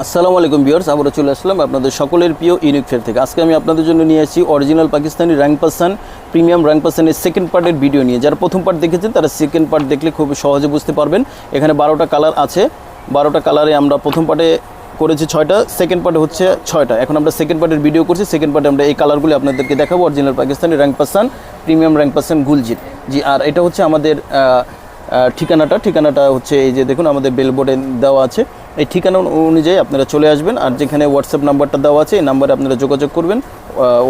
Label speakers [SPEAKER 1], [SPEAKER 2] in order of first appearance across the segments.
[SPEAKER 1] আসসালামু আলাইকুম বিয়ার্স আবারও চলে আসলাম আপনাদের সকলের প্রিয় ইউনিক ফেয়ার থেকে। আজকে আমি আপনাদের জন্য নিয়ে আসছি original Pakistani rank person premium rank পার্সনের সেকেন্ড পার্টের ভিডিও নিয়ে। যারা প্রথম পার্ট দেখেছেন, তারা সেকেন্ড পার্ট দেখলে খুব সহজে বুঝতে পারবেন। এখানে বারোটা কালার আছে। বারোটা কালারে আমরা প্রথম পার্টে করেছি ছয়টা সেকেন্ড পার্টে হচ্ছে ছয়টা। এখন আমরা সেকেন্ড পার্টের ভিডিও করছি সেকেন্ড পার্টে আমরা এই কালারগুলি আপনাদেরকে দেখাবো। Original Pakistani rank person premium rank person গুলজির জি, আর এটা হচ্ছে আমাদের ঠিকানাটা। ঠিকানাটা হচ্ছে এই যে দেখুন, আমাদের বেলবোর্ডে দেওয়া আছে। এই ঠিকানা অনুযায়ী আপনারা চলে আসবেন আর যেখানে হোয়াটসঅ্যাপ নাম্বারটা দেওয়া আছে, এই নাম্বারে আপনারা যোগাযোগ করবেন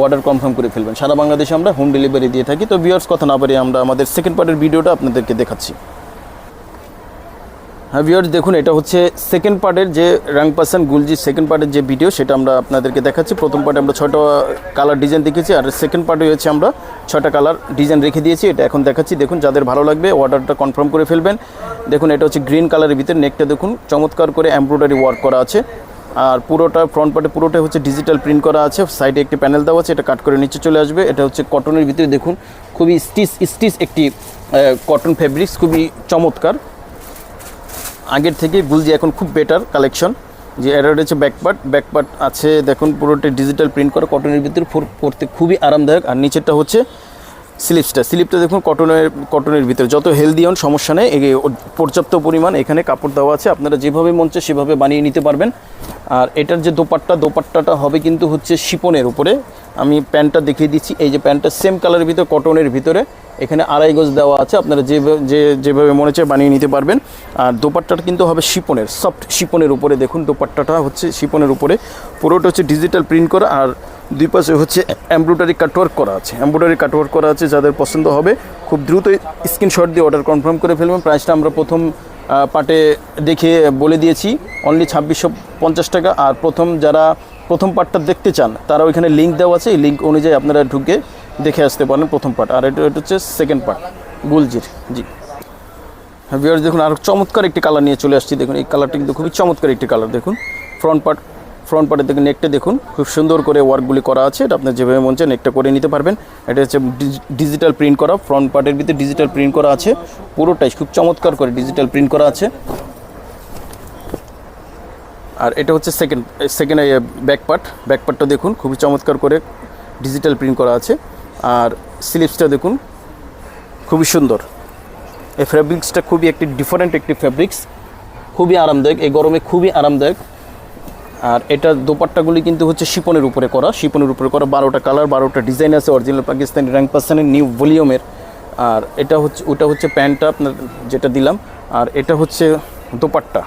[SPEAKER 1] অর্ডার কনফার্ম করে ফেলবেন। সারা বাংলাদেশে আমরা হোম ডেলিভারি দিয়ে থাকি। তো ভিউয়ার্স কথা না পারি আমরা আমাদের সেকেন্ড পার্টের ভিডিওটা আপনাদেরকে দেখাচ্ছি। হ্যাঁ ভিউয়ার্স দেখুন, এটা হচ্ছে সেকেন্ড পার্টের যে র্যাঙ্ক পার্সন গুলজি সেকেন্ড পার্টের যে ভিডিও সেটা আমরা আপনাদেরকে দেখাচ্ছি। প্রথম পার্টে আমরা ছয়টা কালার ডিজাইন দেখেছি, আর সেকেন্ড পার্টে হচ্ছে আমরা ছয়টা কালার ডিজাইন রেখে দিয়েছি। এটা এখন দেখাচ্ছি। দেখুন, যাদের ভালো লাগবে অর্ডারটা কনফার্ম করে ফেলবেন। দেখুন, এটা হচ্ছে গ্রিন কালারের ভিতরে নেকটা দেখুন, চমৎকার করে এমব্রয়ডারি ওয়ার্ক করা আছে। আর পুরোটা ফ্রন্ট পার্টে পুরোটা হচ্ছে ডিজিটাল প্রিন্ট করা আছে। সাইডে একটি প্যানেল দেওয়া আছে, এটা কাট করে নিচে চলে আসবে। এটা হচ্ছে কটনের ভিতরে দেখুন, খুবই স্টিচ স্টিচ একটি কটন ফেব্রিক্স খুবই চমৎকার। আগের থেকে বুঝি এখন খুব বেটার কালেকশন যে এটা হচ্ছে ব্যাকপার্ট ব্যাকপার্ট আছে, দেখুন পুরোটা ডিজিটাল প্রিন্ট করা কটনের ভিতরে পর- পরতে খুবই আরামদায়ক। আর নিচেরটা হচ্ছে স্লিপসটা, স্লিপটা দেখুন কটনের কটনের ভিতরে। যত হেলদি হন, সমস্যা নেই। পর্যাপ্ত পরিমাণ এখানে কাপড় দেওয়া আছে। আপনারা যেভাবে মন চায় সেভাবে বানিয়ে নিতে পারবেন। আর এটার যে দোপাট্টা, দোপাট্টাটা হবে কিন্তু হচ্ছে শিপনের উপরে। আমি প্যান্টটা দেখিয়ে দিচ্ছি। এই যে প্যান্টটা সেম কালারের ভিতরে, কটনের ভিতরে। এখানে আড়াই গজ দেওয়া আছে। আপনারা যে, যেভাবে মনে চায় বানিয়ে নিতে পারবেন। আর দোপাট্টাটা কিন্তু হবে শিপনের সফট শিপনের উপরে। দেখুন দোপাট্টাটা হচ্ছে শিপনের উপরে। পুরোটা হচ্ছে ডিজিটাল প্রিন্ট করা। আর দুই পাশে হচ্ছে এমব্রয়ডারি কাটওয়ার্ক করা আছে। এমব্রয়ডারি কাটওয়ার্ক করা আছে, যাদের পছন্দ হবে, খুব দ্রুত স্ক্রিনশট দিয়ে অর্ডার কনফার্ম করে ফেলবেন। প্রাইসটা আমরা প্রথম পার্টে দেখে বলে দিয়েছি অনলি ছাব্বিশশো পঞ্চাশ টাকা। আর প্রথম যারা প্রথম পার্টটা দেখতে চান তারা ওইখানে লিঙ্ক দেওয়া আছে। এই লিঙ্ক অনুযায়ী আপনারা ঢুকে দেখে আসতে পারেন প্রথম পার্ট আর এটা এটা হচ্ছে সেকেন্ড পার্ট গুলজির। জি। ভিউয়ার্স দেখুন, আর চমৎকার একটি কালার নিয়ে চলে আসছি। দেখুন, এই কালারটি কিন্তু খুবই চমৎকার একটি কালার দেখুন ফ্রন্ট পার্ট ফ্রন্ট পার্টের দেখুন নেকটা দেখুন। খুব সুন্দর করে ওয়ার্কগুলি করা আছে। এটা আপনার যেভাবে মন চায় নেকটা করে নিতে পারবেন। এটা হচ্ছে ডিজিটাল প্রিন্ট করা। ফ্রন্ট পার্টের ভিতরে ডিজিটাল প্রিন্ট করা আছে। পুরোটাই খুব চমৎকার করে ডিজিটাল প্রিন্ট করা আছে। আর এটা হচ্ছে second second back part back পার্টটা দেখুন, খুবই চমৎকার করে ডিজিটাল প্রিন্ট করা আছে। আর স্লিপসটা দেখুন, খুবই সুন্দর। এই ফ্যাব্রিক্সটা খুবই একটি ডিফারেন্ট একটি ফ্যাব্রিক্স খুবই আরামদায়ক। এই গরমে খুবই আরামদায়ক। আর এটা দোপাট্টাগুলি কিন্তু হচ্ছে শিপনের উপরে করা। শিপনের উপরে করা বারোটা কালার বারোটা ডিজাইন আছে অরিজিনাল পাকিস্তানি র্যাঙ্ক পার্সনের নিউ ভলিউমের আর এটা হচ্ছে ওটা হচ্ছে প্যান্টটা আপনার যেটা দিলাম। আর এটা হচ্ছে দোপাট্টা।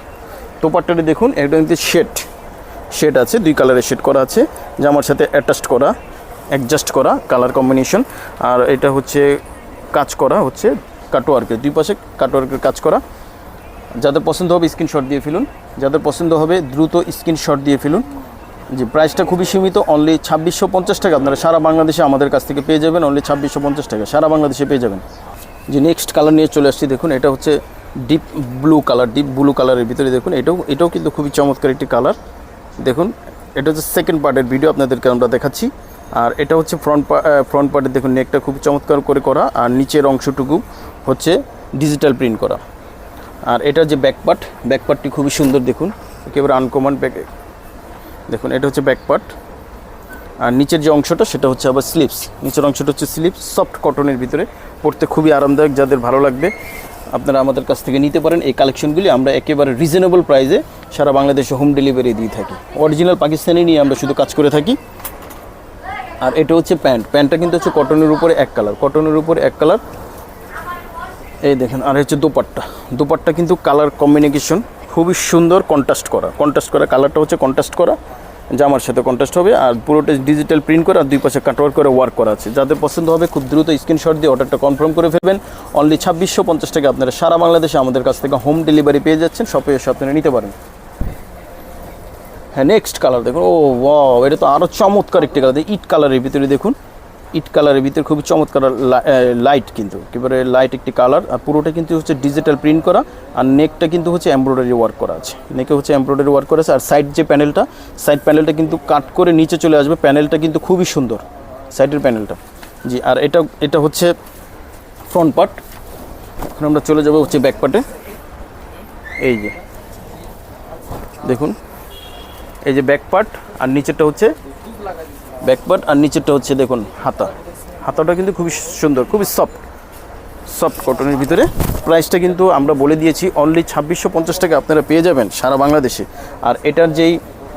[SPEAKER 1] দোপাট্টাটা দেখুন, এটা কিন্তু শেড শেড আছে, দুই কালারের শেড করা আছে। জামার সাথে অ্যাটাচড করা অ্যাডজাস্ট করা কালার কম্বিনেশন আর এটা হচ্ছে কাজ করা, হচ্ছে কাটওয়ার্কের দুই পাশে কাটওয়ার্কের কাজ করা। যাদের পছন্দ হবে স্ক্রিনশট দিয়ে ফেলুন। যাদের পছন্দ হবে দ্রুত স্ক্রিনশট দিয়ে ফেলুন। যে প্রাইসটা খুবই সীমিত অনলি ছাব্বিশশো পঞ্চাশ টাকা। আপনারা সারা বাংলাদেশে আমাদের কাছ থেকে পেয়ে যাবেন অনলি ছাব্বিশশো পঞ্চাশ টাকা। সারা বাংলাদেশে পেয়ে যাবেন। যে নেক্সট কালার নিয়ে চলে আসছি, দেখুন, এটা হচ্ছে deep blue colour deep blue কালারের ভিতরে দেখুন, এটাও এটাও কিন্তু খুবই চমৎকার একটি কালার দেখুন, এটা হচ্ছে সেকেন্ড পার্টের ভিডিও আপনাদেরকে আমরা দেখাচ্ছি। আর এটা হচ্ছে ফ্রন্ট ফ্রন্ট পার্টের দেখুন নেকটা খুব চমৎকার করে করা। আর নিচের অংশটুকু হচ্ছে ডিজিটাল প্রিন্ট করা। আর এটা যে ব্যাকপার্ট ব্যাকপার্টটি খুবই সুন্দর দেখুন। একেবারে আনকমন ব্যাক দেখুন, এটা হচ্ছে ব্যাকপার্ট আর নিচের যে অংশটা, সেটা হচ্ছে আবার স্লিপস নিচের অংশটা হচ্ছে স্লিপস সফট কটনের ভিতরে। পড়তে খুবই আরামদায়ক, যাদের ভালো লাগবে, আপনারা আমাদের কাছ থেকে নিতে পারেন। এই কালেকশনগুলি আমরা একেবারে রিজনেবল প্রাইসে সারা বাংলাদেশে হোম ডেলিভারি দিয়ে থাকি। অরিজিনাল পাকিস্তানি নিয়ে আমরা শুধু কাজ করে থাকি। আর এটা হচ্ছে প্যান্ট। প্যান্টটা কিন্তু হচ্ছে কটনের উপরে এক কালার কটনের উপরে এক কালার এই দেখেন, আর হচ্ছে দোপাট্টা। দোপাট্টা কিন্তু কালার কম্বিনেশন খুবই সুন্দর কন্ট্রাস্ট করা। কন্ট্রাস্ট করা কালারটা হচ্ছে কন্ট্রাস্ট করা, জামার সাথে কন্ট্রাস্ট হবে, আর পুরোটা ডিজিটাল প্রিন্ট করা, আর দুই পাশে কাটওয়ার করে ওয়ার্ক করা আছে। যাদের পছন্দ হবে, খুব দ্রুত স্ক্রিনশট দিয়ে অর্ডারটা কনফার্ম করে ফেলবেন। অনলি ছাব্বিশশো পঞ্চাশ টাকা আপনারা সারা বাংলাদেশে আমাদের কাছ থেকে হোম ডেলিভারি পেয়ে যাচ্ছেন শপে এসে আপনারা নিতে পারেন। হ্যাঁ নেক্সট কালার দেখুন। ও ওয়াও এটা তো আরও চমৎকার একটি কালার ইট কালারের ভিতরে দেখুন। ইট কালারের ভিতরে খুবই চমৎকার লাইট কিন্তু। একেবারে লাইট একটি কালার আর পুরোটা কিন্তু হচ্ছে ডিজিটাল প্রিন্ট করা। আর নেকটা কিন্তু হচ্ছে এমব্রয়ডারি ওয়ার্ক করা আছে। নেকে হচ্ছে এমব্রয়ডারি ওয়ার্ক করা আছে। আর সাইড যে প্যানেলটা সাইড প্যানেলটা কিন্তু কাট করে নিচে চলে আসবে। প্যানেলটা কিন্তু খুবই সুন্দর। সাইডের প্যানেলটা জি, আর এটা এটা হচ্ছে ফ্রন্ট পার্ট এখন আমরা চলে যাব হচ্ছে ব্যাক পার্টে এই যে। দেখুন। এই যে ব্যাক পার্ট আর নিচেরটা হচ্ছে ব্যাক পার্ট আর নিচেরটা হচ্ছে দেখুন হাতা। হাতাটা কিন্তু খুবই সুন্দর, খুবই সফট সফট কটনের ভিতরে। প্রাইসটা কিন্তু আমরা বলে দিয়েছি অনলি ছাব্বিশশো পঞ্চাশ টাকা আপনারা পেয়ে যাবেন সারা বাংলাদেশে। আর এটার যেই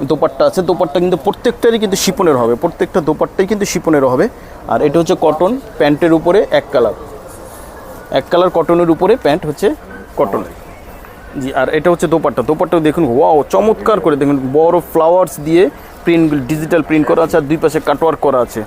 [SPEAKER 1] দোপাট্টা আছে, দোপাট্টা কিন্তু প্রত্যেকটারই কিন্তু শিপনের হবে। প্রত্যেকটা দোপাট্টাই কিন্তু শিপনের হবে। আর এটা হচ্ছে কটন প্যান্টের উপরে এক কালার এক কালার কটনের উপরে প্যান্ট হচ্ছে কটন জি, আর এটা হচ্ছে দোপাট্টা। দোপাট্টা দেখুন ওয়াও চমৎকার করে দেখুন, বড় ফ্লাওয়ার্স দিয়ে প্রিন্ট ডিজিটাল প্রিন্ট করা আছে, আর দুই পাশে কাটওয়ার্ক করা আছে।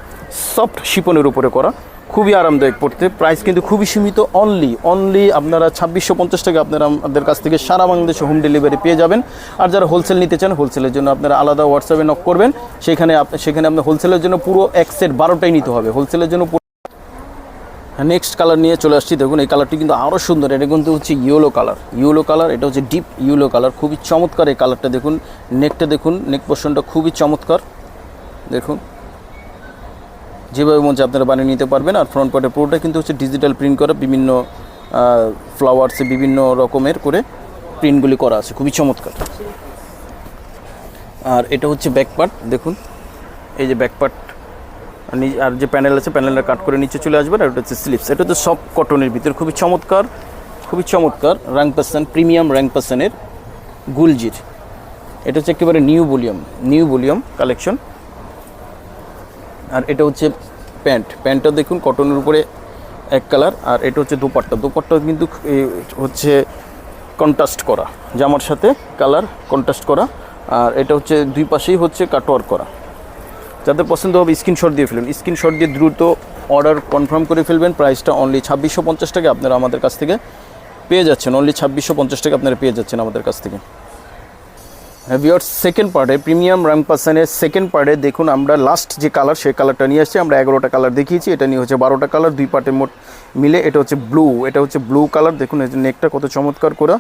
[SPEAKER 1] সফট শিপনের উপরে করা। খুবই আরামদায়ক পড়তে। প্রাইস কিন্তু খুবই সীমিত অনলি অনলি আপনারা ছাব্বিশশো পঞ্চাশ টাকা আপনারা আমাদের কাছ থেকে সারা বাংলাদেশে হোম ডেলিভারি পেয়ে যাবেন। আর যারা হোলসেল নিতে চান হোলসেলের জন্য আপনারা আলাদা হোয়াটসঅ্যাপে নক করবেন। সেখানে সেখানে আপনার হোলসেলের জন্য পুরো এক সেট বারোটাই নিতে হবে। হোলসেলের জন্য নেক্সট কালার নিয়ে চলে আসছি। দেখুন, এই কালারটি কিন্তু আরও সুন্দর। এটা কিন্তু হচ্ছে ইয়েলো কালার ইয়েলো কালার এটা হচ্ছে ডিপ ইয়েলো কালার খুবই চমৎকার এই কালারটা দেখুন নেকটা দেখুন নেক পোর্শনটা খুবই চমৎকার। দেখুন, যেভাবে মন আপনারা বানিয়ে নিতে পারবেন। আর ফ্রন্ট পার্টের পুরোটা কিন্তু হচ্ছে ডিজিটাল প্রিন্ট করা, বিভিন্ন ফ্লাওয়ার্সে বিভিন্ন রকমের করে প্রিন্টগুলি করা আছে। খুবই চমৎকার। আর এটা হচ্ছে ব্যাক পার্ট দেখুন, এই যে ব্যাক পার্ট আর যে প্যানেল আছে, প্যানেলটা কাট করে নিচে চলে আসবে আর এটা হচ্ছে স্লিপস এটা হচ্ছে সব কটনের ভিতরে। খুবই চমৎকার খুবই চমৎকার। র্যাঙ্ক পার্সন প্রিমিয়াম র্যাঙ্ক পার্সনের গুলজির। এটা হচ্ছে একেবারে new volume new volume collection আর এটা হচ্ছে প্যান্ট। প্যান্টটা দেখুন কটনের উপরে এক কালার আর এটা হচ্ছে দোপাট্টা। দোপাট্টা কিন্তু হচ্ছে কন্ট্রাস্ট করা। জামার সাথে কালার কন্ট্রাস্ট করা। আর এটা হচ্ছে দুই পাশেই হচ্ছে কাটওয়ার্ক করা। যাদের পছন্দ হবে স্ক্রিনশট দিয়ে ফেলবেন স্ক্রিনশট দিয়ে দ্রুত অর্ডার কনফার্ম করে ফেলবেন। প্রাইসটা অনলি ছাব্বিশশো পঞ্চাশ টাকা আপনারা আমাদের কাছ থেকে পেয়ে যাচ্ছেন। অনলি ছাব্বিশশো পঞ্চাশ টাকা আপনারা পেয়ে যাচ্ছেন আমাদের কাছ থেকে। ভিওর সেকেন্ড পার্টে প্রিমিয়াম র্যাম পার্সনের সেকেন্ড পার্টে দেখুন আমরা লাস্ট যে কালার সেই কালারটা নিয়ে আসছি। আমরা এগারোটা কালার দেখিয়েছি। এটা নিয়ে হচ্ছে বারোটা কালার দুই পার্টের মোট মিলে এটা হচ্ছে ব্লু এটা হচ্ছে ব্লু কালার দেখুন, এই নেকটা কত চমৎকার করা।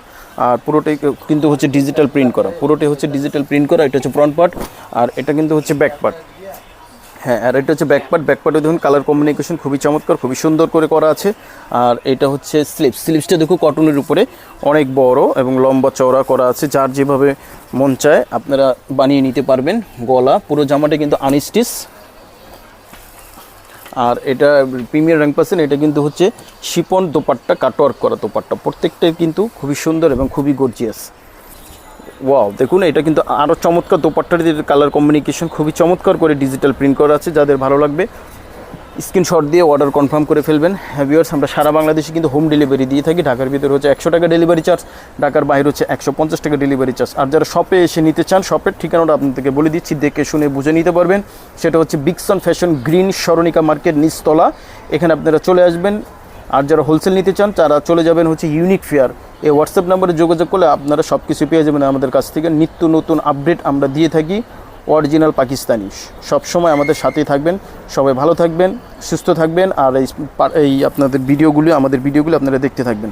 [SPEAKER 1] আর পুরোটাই কিন্তু হচ্ছে ডিজিটাল প্রিন্ট করা। পুরোটাই হচ্ছে ডিজিটাল প্রিন্ট করা। এটা হচ্ছে ফ্রন্ট পার্ট আর এটা কিন্তু হচ্ছে ব্যাক পার্ট হ্যাঁ আর এটা হচ্ছে ব্যাকপার্ট ব্যাকপার্টে দেখুন কালার কম্বিনেশন খুবই চমৎকার, খুবই সুন্দর করে করা আছে। আর এটা হচ্ছে স্লিপস স্লিপসটা দেখুন কটনের উপরে। অনেক বড় এবং লম্বা চওড়া করা আছে, যার যেভাবে মন চায় আপনারা বানিয়ে নিতে পারবেন। গলা, পুরো জামাটা কিন্তু আনস্টিচ আর এটা প্রিমিয়ার র্যাঙ্ক পাচ্ছেন এটা কিন্তু হচ্ছে শিপন দোপাট্টা কাটওয়ার্ক করা দোপাট্টা। প্রত্যেকটাই কিন্তু খুবই সুন্দর এবং খুবই গর্জিয়াস ওয়াও দেখুন, এটা কিন্তু আরও চমৎকার দোপাট্টার কালার কম্বিনেশন খুবই চমৎকার করে ডিজিটাল প্রিন্ট করা আছে, যাদের ভালো লাগবে। স্ক্রিনশট দিয়ে অর্ডার কনফার্ম করে ফেলবেন। ভিউয়ার্স আমরা সারা বাংলাদেশে কিন্তু হোম ডেলিভারি দিয়ে থাকি। ঢাকার ভিতরে হচ্ছে একশো টাকা ডেলিভারি চার্জ ঢাকার বাইরে হচ্ছে একশো পঞ্চাশ টাকা ডেলিভারি চার্জ আর যারা শপে এসে নিতে চান শপের ঠিকানাটা আপনাদেরকে বলে দিচ্ছি, দেখে শুনে বুঝে নিতে পারবেন। সেটা হচ্ছে বিকসন ফ্যাশন গ্রিন সরণিকা মার্কেট নিচতলা। এখানে আপনারা চলে আসবেন। আর যারা হোলসেল নিতে চান, তারা চলে যাবেন হচ্ছে ইউনিক ফেয়ার এই হোয়াটসঅ্যাপ নাম্বারে যোগাযোগ করলে আপনারা সব কিছু পেয়ে যাবেন আমাদের কাছ থেকে। নিত্য নতুন আপডেট আমরা দিয়ে থাকি। অরিজিনাল পাকিস্তানি সব সময় আমাদের সাথেই থাকবেন। সবাই ভালো থাকবেন, সুস্থ থাকবেন, আর এই এই আপনাদের ভিডিওগুলি আমাদের ভিডিওগুলি আপনারা দেখতে থাকবেন।